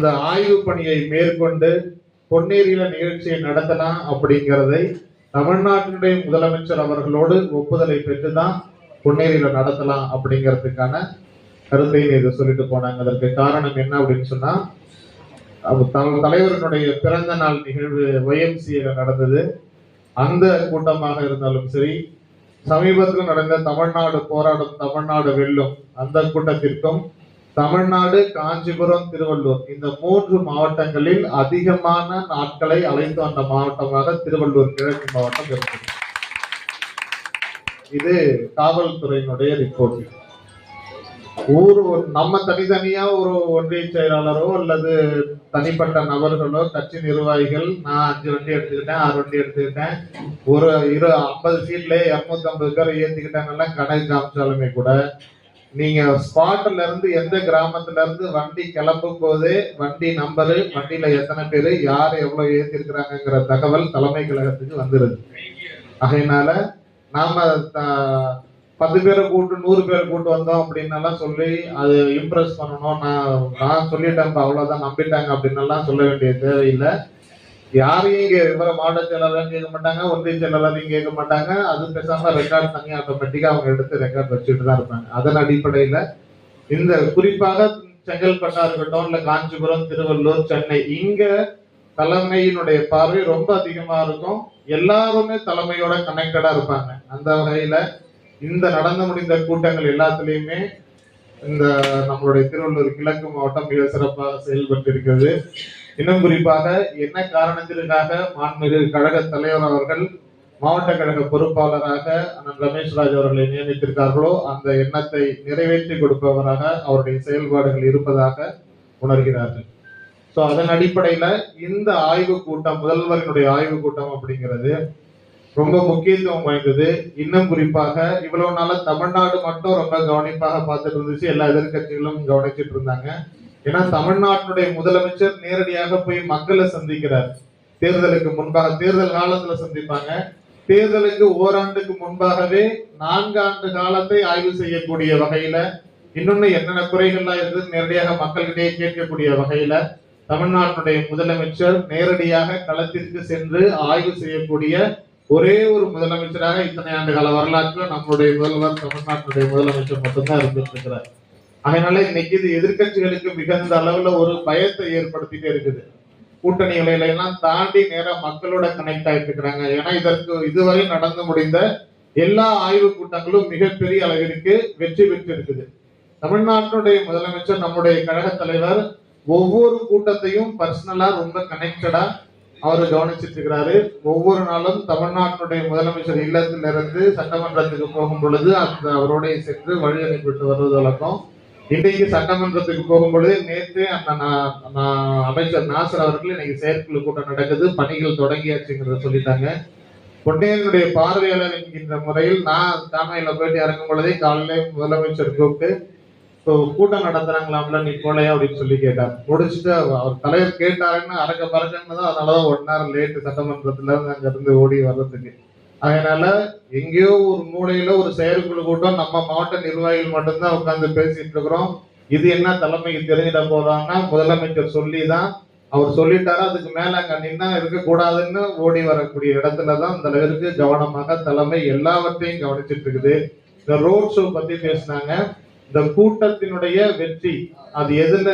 அந்த ஆய்வு பணியை மேற்கொண்டு பொன்னேரியில நிகழ்ச்சியை நடத்தலாம் அப்படிங்கிறதை தமிழ்நாட்டினுடைய முதலமைச்சர் அவர்களோடு ஒப்புதலை பெற்றுதான் பொன்னேரியில நடத்தலாம் அப்படிங்கிறதுக்கான கருத்தை இதை சொல்லிட்டு போனாங்க. அதற்கு காரணம் என்ன அப்படின்னு சொன்னா அவர் தலைவர்களுடைய பிறந்த நாள் நிகழ்வு ஒய்எம்சியில நடந்தது. அந்த கூட்டமாக இருந்தாலும் சரி சமீபத்தில் நடந்த தமிழ்நாடு போராடும் தமிழ்நாடு வெல்லும் அந்த கூட்டத்திற்கும் தமிழ்நாடு காஞ்சிபுரம் திருவள்ளூர். இந்த மூன்று மாவட்டங்களில் அதிகமான நாட்களை அழைத்து வந்த மாவட்டமாக திருவள்ளூர் கிழக்கு மாவட்டம் இருக்கிறது இது காவல்துறையினுடைய ரிப்போர்ட். ஊர் நம்ம தனித்தனியா ஒரு ஒன்றிய செயலாளரோ அல்லது தனிப்பட்ட நபர்களோ கட்சி நிர்வாகிகள் நான் அஞ்சு வண்டி எடுத்துக்கிட்டேன் ஆறு வண்டி எடுத்துக்கிட்டேன். ஒரு இரு ஐம்பது சீட்ல இருநூத்தி ஐம்பது பேர் ஏத்திக்கிட்டாங்கலாம் கணக்கு காமிச்சாலுமே கூட நீங்க ஸ்பாட்ல இருந்து எந்த கிராமத்துல இருந்து வண்டி கிளம்பும் போது வண்டி நம்பரு வண்டியில எத்தனை பேர் யார் எவ்வளவு ஏத்திருக்கிறாங்கிற தகவல் தலைமை கழகத்துக்கு வந்துருது. ஆகையினால நாம த- பத்து பேரை கூட்டு நூறு பேரை கூட்டு வந்தோம் அப்படின்னெல்லாம் சொல்லி அது இம்ப்ரெஸ் பண்ணணும். நான் நான் சொல்லிட்டேன் அவ்வளவுதான் நம்பிட்டாங்க அப்படின்னெல்லாம் சொல்ல வேண்டிய தேவையில்லை. யாரையும் இங்க இவரை மாவட்ட செயலாளரும் கேட்க மாட்டாங்க ஒன்றிய செயலாளரையும் கேட்க மாட்டாங்க. அது பேசாம ரெக்கார்ட் தனியாக ஆட்டோமேட்டிக்கா அவங்க எடுத்து ரெக்கார்ட் வச்சுட்டு தான் இருப்பாங்க. அதன் அடிப்படையில இந்த குறிப்பாக செங்கல்பட்டா இருக்கட்டும் இல்ல காஞ்சிபுரம் திருவள்ளூர் சென்னை இங்க தலைமையினுடைய பார்வை ரொம்ப அதிகமா இருக்கும். எல்லாருமே தலைமையோட கனெக்டடா இருப்பாங்க. அந்த வகையில இந்த நடந்து முடிந்த கூட்டங்கள் எல்லாத்துலயுமே இந்த நம்மளுடைய திருவள்ளூர் கிழக்கு மாவட்டம் மிக சிறப்பாக செயல்பட்டு இருக்கிறது இன்னும் குறிப்பாக என்ன காரணத்திற்காக மாண்புமிகு கழக தலைவர் அவர்கள் மாவட்ட கழக பொறுப்பாளராக அண்ணன் ரமேஷ் ராஜ் அவர்களை நியமித்திருக்கார்களோ அந்த எண்ணத்தை நிறைவேற்றி கொடுப்பவராக அவருடைய செயல்பாடுகள் இருப்பதாக உணர்கிறார்கள். சோ அதன் அடிப்படையில இந்த ஆய்வு கூட்டம் முதல்வரினுடைய ஆய்வு கூட்டம் அப்படிங்கிறது ரொம்ப முக்கியத்துவம் வாய்ந்தது. இன்னும் குறிப்பாக இவ்வளவு நாளா தமிழ்நாடு மட்டும் ரொம்ப கவனிப்பாக பார்த்துட்டு இருந்துச்சு. எல்லா எதிர்க்கட்சிகளும் கவனிச்சிட்டு இருந்தாங்க. ஏன்னா தமிழ்நாட்டினுடைய முதலமைச்சர் நேரடியாக போய் மக்களை சந்திக்கிறார். தேர்தலுக்கு முன்பாக தேர்தல் காலத்துல சந்திப்பாங்க. தேர்தலுக்கு ஓராண்டுக்கு முன்பாகவே நான்கு ஆண்டு காலத்தை ஆய்வு செய்யக்கூடிய வகையில இன்னொன்னு என்னென்ன குறைகள்லாம் இருந்து நேரடியாக மக்களிடையே கேட்கக்கூடிய வகையில தமிழ்நாட்டுடைய முதலமைச்சர் நேரடியாக களத்திற்கு சென்று ஆய்வு செய்யக்கூடிய ஒரே ஒரு முதலமைச்சராக இத்தனை ஆண்டு கால வரலாற்றில் நம்மளுடைய முதல்வர் தமிழ்நாட்டுடைய முதலமைச்சர் மட்டும்தான் இருந்துட்டு இருக்கிறார். அதனால இன்னைக்கு இது எதிர்க்கட்சிகளுக்கு மிகுந்த அளவுல ஒரு பயத்தை ஏற்படுத்திட்டே இருக்குது. கூட்டணிகளை எல்லாம் தாண்டி நேரம் மக்களோட கனெக்ட் ஆயிட்டு இருக்கிறாங்க. ஏன்னா இதற்கு இதுவரை நடந்து முடிந்த எல்லா ஆய்வு கூட்டங்களும் மிகப்பெரிய அளவிற்கு வெற்றி பெற்று இருக்குது தமிழ்நாட்டினுடைய முதலமைச்சர் நம்முடைய கழக தலைவர் ஒவ்வொரு கூட்டத்தையும் பர்சனலா ரொம்ப கனெக்டடா அவர் கவனிச்சிட்டு இருக்கிறாரு. ஒவ்வொரு நாளும் தமிழ்நாட்டினுடைய முதலமைச்சர் இல்லத்திலிருந்து சட்டமன்றத்துக்கு போகும் பொழுது அந்த அவரோட சென்று வழி அனுப்பிட்டு வருவது வழக்கம். இன்றைக்கு சட்டமன்றத்துக்கு போகும்பொழுது நேற்று அந்த நான் அமைச்சர் நாசர் அவர்கள் இன்னைக்கு செயற்குழு கூட்டம் நடக்குது பணிகள் தொடங்கியாச்சுங்கிறத சொல்லிட்டாங்க. பொன்னையனுடைய பார்வையாளர் என்கின்ற முறையில் நான் தலைமையில போயிட்டு இறங்கும் பொழுதே காலையில முதலமைச்சர் கூப்பிட்டு இப்போ கூட்டம் நடத்துறாங்களாம்ல நீ போலையா? அப்படின்னு சொல்லி கேட்டார். முடிச்சுட்டு அவர் தலைவர் கேட்டாருன்னு அரக்க பறக்கன்னு தான் அதனாலதான் ஒன் ஹவர் லேட்டு சட்டமன்றத்துல இருந்து அங்க இருந்து ஓடி வர்றதுக்கு. அதனால எங்கேயோ ஒரு மூலையில ஒரு செயற்குழு கூட்டம் நம்ம மாவட்ட நிர்வாகிகள் மட்டும்தான் உட்காந்து பேசிட்டு இருக்கிறோம். இது என்ன தலைமைக்கு தெரிஞ்சிட போறாங்கன்னா முதலமைச்சர் சொல்லி தான் அவர் சொல்லிட்டாரு அதுக்கு மேல அங்க நின்னா இருக்கக்கூடாதுன்னு ஓடி வரக்கூடிய இடத்துல தான் அந்த அளவிற்கு கவனமாக தலைமை எல்லாவற்றையும் கவனிச்சிட்டு இருக்குது. இந்த ரோட் ஷோ பத்தி பேசினாங்க. இந்த கூட்டத்தினுடைய வெற்றி அது எதுல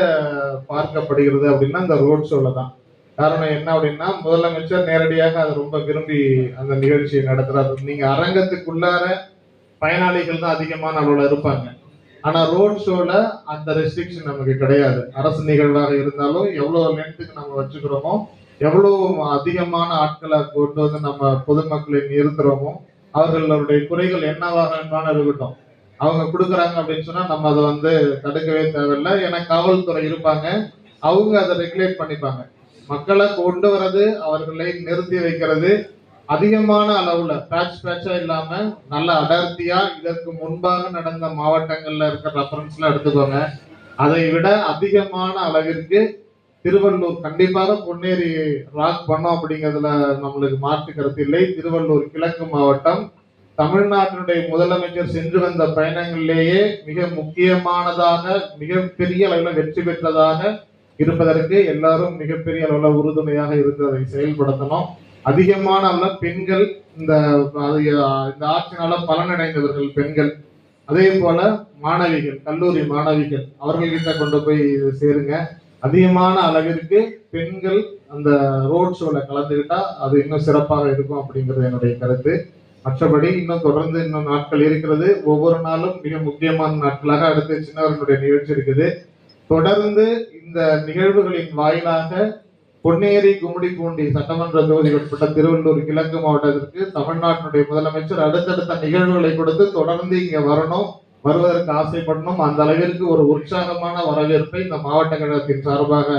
பார்க்கப்படுகிறது அப்படின்னா இந்த ரோட் ஷோல தான். காரணம் என்ன அப்படின்னா முதலமைச்சர் நேரடியாக அதை ரொம்ப விரும்பி அந்த நிகழ்ச்சியை நடத்துறாரு. நீங்க அரங்கத்துக்குள்ளார பயனாளிகள் தான் அதிகமான அளவுல இருப்பாங்க. ஆனா ரோட் ஷோல அந்த ரெஸ்ட்ரிக்ஷன் நமக்கு கிடையாது. அரசு நிகழ்வாக இருந்தாலும் எவ்வளவு லென்த்துக்கு நம்ம வச்சுக்கிறோமோ எவ்வளவு அதிகமான ஆட்களை கொண்டு வந்து நம்ம பொதுமக்களை நிறுத்துறோமோ அவர்களுடைய குறைகள் என்னவாக வேணுமானு இருக்கட்டும். அவங்க கொடுக்குறாங்க அப்படின்னு சொன்னா நம்ம அதை வந்து தடுக்கவே தேவையில்லை. ஏன்னா காவல்துறை இருப்பாங்க. அவங்க அதை ரெகுலேட் பண்ணிப்பாங்க. மக்களை கொண்டு வர்றது அவர்களை நிறுத்தி வைக்கிறது அதிகமான அளவுல பேட்ச் பேட்சா இல்லாம நல்ல அடர்த்தியா இதற்கு முன்பாக நடந்த மாவட்டங்கள்ல இருக்கிற ரெஃபரன்ஸ்ல எடுத்துக்கோங்க. அதை விட அதிகமான அளவிற்கு திருவள்ளூர் கண்டிப்பாக பொன்னேரி ராக் பண்ணோம் அப்படிங்கிறதுல நம்மளுக்கு மாற்று கருத்து இல்லை. திருவள்ளூர் கிழக்கு மாவட்டம் தமிழ்நாட்டினுடைய முதலமைச்சர் சென்று வந்த பயணங்களிலேயே மிக முக்கியமானதாக மிக பெரிய அளவில் வெற்றி பெற்றதாக இருப்பதற்கு எல்லாரும் மிகப்பெரிய அளவில் உறுதுணையாக இருந்து அதை செயல்படுத்தணும். அதிகமான அளவில் பெண்கள் இந்த இந்த ஆட்சினால பலனடைந்தவர்கள் பெண்கள். அதே போல மாணவிகள் கல்லூரி மாணவிகள் அவர்கள்கிட்ட கொண்டு போய் சேருங்க. அதிகமான அளவிற்கு பெண்கள் அந்த ரோட் ஷோல கலந்துக்கிட்டா அது இன்னும் சிறப்பாக இருக்கும் அப்படிங்கிறது என்னுடைய கருத்து. மற்றபடி இன்னும் தொடர்ந்து இன்னும் நாட்கள் இருக்கிறது. ஒவ்வொரு நாளும் மிக முக்கியமான நாட்களாக அடுத்து சின்னவர்களுடைய நிகழ்ச்சி இருக்குது. தொடர்ந்து இந்த நிகழ்வுகளின் வாயிலாக பொன்னேரி கும்மிடிப்பூண்டி சட்டமன்ற தொகுதிக்கு உட்பட்ட திருவள்ளூர் கிழக்கு மாவட்டத்திற்கு தமிழ்நாட்டினுடைய முதலமைச்சர் அடுத்தடுத்த நிகழ்வுகளை கொடுத்து தொடர்ந்து இங்க வரணும் வருவதற்கு ஆசைப்படணும். அந்த அளவிற்கு ஒரு உற்சாகமான வரவேற்பை இந்த மாவட்ட கழகத்தின் சார்பாக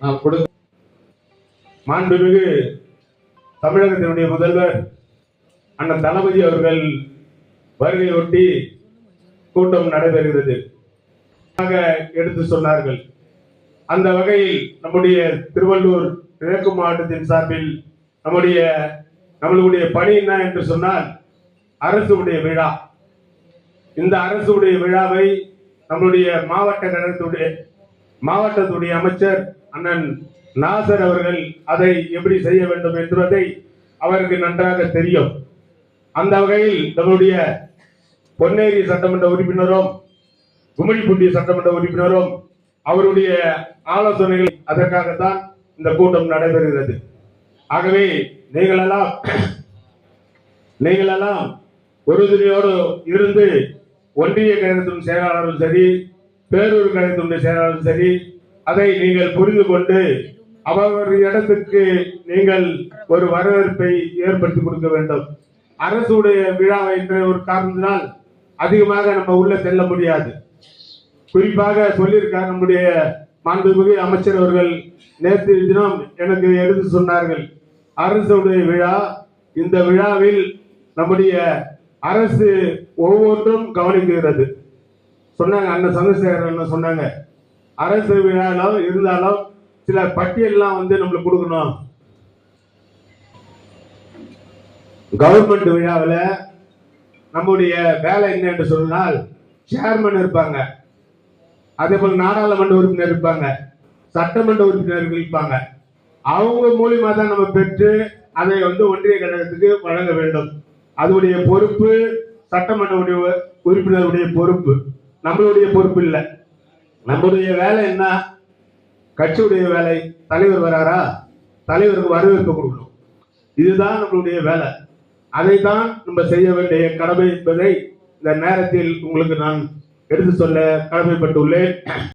நாம் கொடுக்க மாண்புமிகு தமிழகத்தினுடைய முதல்வர் அண்ணன் தளபதி அவர்கள் வருகையொட்டி கூட்டம் நடைபெறுகிறது. எடுத்து சொன்னார்கள். அந்த வகையில் நம்முடைய திருவள்ளூர் கிழக்கு மாவட்டத்தின் சார்பில் நம்முடைய நம்மளுடைய பணி என்ன என்று சொன்னால் அரசுடைய விழா. இந்த அரசுடைய விழாவை நம்முடைய மாவட்ட கழகத்துடைய மாவட்டத்துடைய அமைச்சர் அண்ணன் நாசர் அவர்கள் அதை எப்படி செய்ய வேண்டும் என்பதை அவருக்கு நன்றாக தெரியும். அந்த வகையில் நம்முடைய பொன்னேரி சட்டமன்ற உறுப்பினரும் கும்மிடிப்பூண்டி சட்டமன்ற உறுப்பினரும் அவருடைய ஆலோசனைகள் அதற்காகத்தான் இந்த கூட்டம் நடைபெறுகிறது. ஆகவே நீங்களெல்லாம் நீங்களெல்லாம் உறுதுணையோடு இருந்து ஒன்றிய கழகத்தின் செயலாளரும் சரி பேரூர் கழகத்தினுடைய செயலாளரும் சரி அதை நீங்கள் புரிந்து கொண்டு அவர் இடத்துக்கு நீங்கள் ஒரு வரவேற்பை ஏற்படுத்தி கொடுக்க வேண்டும். அரசுடைய விழா என்ற ஒரு காரணத்தினால் அதிகமாக நம்ம உள்ள செல்ல முடியாது. குறிப்பாக சொல்லியிருக்கார் நம்முடைய மாண்புமிகு அமைச்சர் அவர்கள் நேற்று தினம் எனக்கு எடுத்து சொன்னார்கள். அரசுடைய விழா இந்த விழாவில் நம்முடைய அரசு ஒவ்வொன்றும் கவனிக்கிறது. சொன்னாங்க அண்ணன் சந்திரசேகர் சொன்னாங்க அரசு விழாவிலும் இருந்தாலும் சில பட்டியல்லாம் வந்து நம்மளுக்கு கொடுக்கணும். கவர்மெண்ட் விழாவில் நம்முடைய வேலை என்ன என்று சொன்னால் சேர்மன் இருப்பாங்க. அதே போல் நாடாளுமன்ற உறுப்பினர் இருப்பாங்க. சட்டமன்ற உறுப்பினர்கள் இருப்பாங்க. அவங்க மூலியமா தான் நம்ம பெற்று அதை வந்து ஒன்றிய கழகத்துக்கு வழங்க வேண்டும். அதனுடைய பொறுப்பு சட்டமன்ற உறுப்பினருடைய பொறுப்பு. நம்மளுடைய பொறுப்பு இல்லை. நம்மளுடைய வேலை என்ன? கட்சியுடைய வேலை. தலைவர் வராரா? தலைவருக்கு வரவேற்பு கொடுக்கணும். இதுதான் நம்மளுடைய வேலை. அதைத்தான் நம்ம செய்ய வேண்டிய கடமை என்பதை இந்த நேரத்தில் உங்களுக்கு நான் எடுத்து சொல்ல கடமைப்பட்டுள்ளேன்.